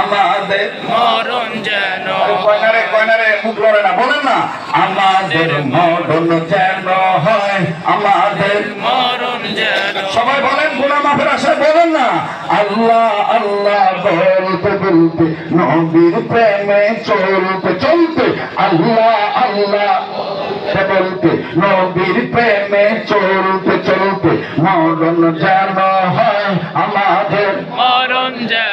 আমাদের মরণ যেন কয়নারে কয়নারে মুখ লড়ে না বলেন না। আমাদের মডন যেন হয় আমাদের মরণ যেন সবাই বলেন গুনা মাফের আশায় বলেন না। আল্লাহ আল্লাহ বলতে বলতে নবীর প্রেমে চলতে চলতে আল্লাহ আল্লাহ বলতে নবীর প্রেমে চলতে চলতে মরণ যেন হয় আমাদের মরণ যেন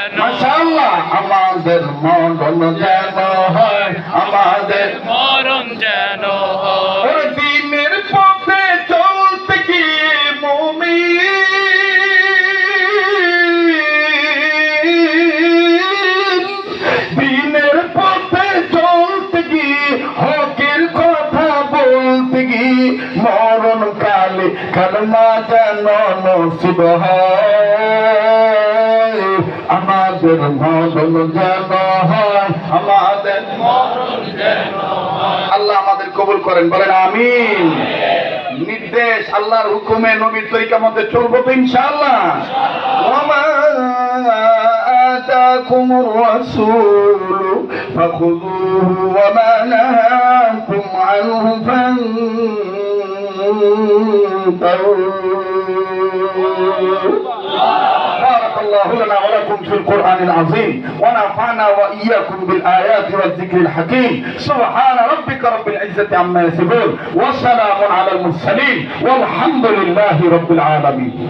মরণ যেন হয় আমাদের মরণ যেন হয়। দিনের পথে চলতে গিয়ে মুমিন। দিনের পথে চলতে গিয়ে হকের কথা বলতে গিয়ে মরণ কালে কালমা যেন নসিব হয়। আমাদের মরণ যেন হয় আমাদের মরণ যেন হয় আল্লাহ আমাদের কবুল করেন বলেন আমিন নির্দেশ আল্লাহর হুকুমে নবীর তরিকা মতে চলবো তো ইনশাআল্লাহ ওমা آتاكم الرسول فخذوه وما نهاكم عنه فانتهوا بارك الله لنا ولكم في القرآن العظيم ونفعنا وإياكم بالآيات والذكر الحكيم. سبحان ربك رب العزة عما يصفون وسلام على المرسلين والحمد لله رب العالمين.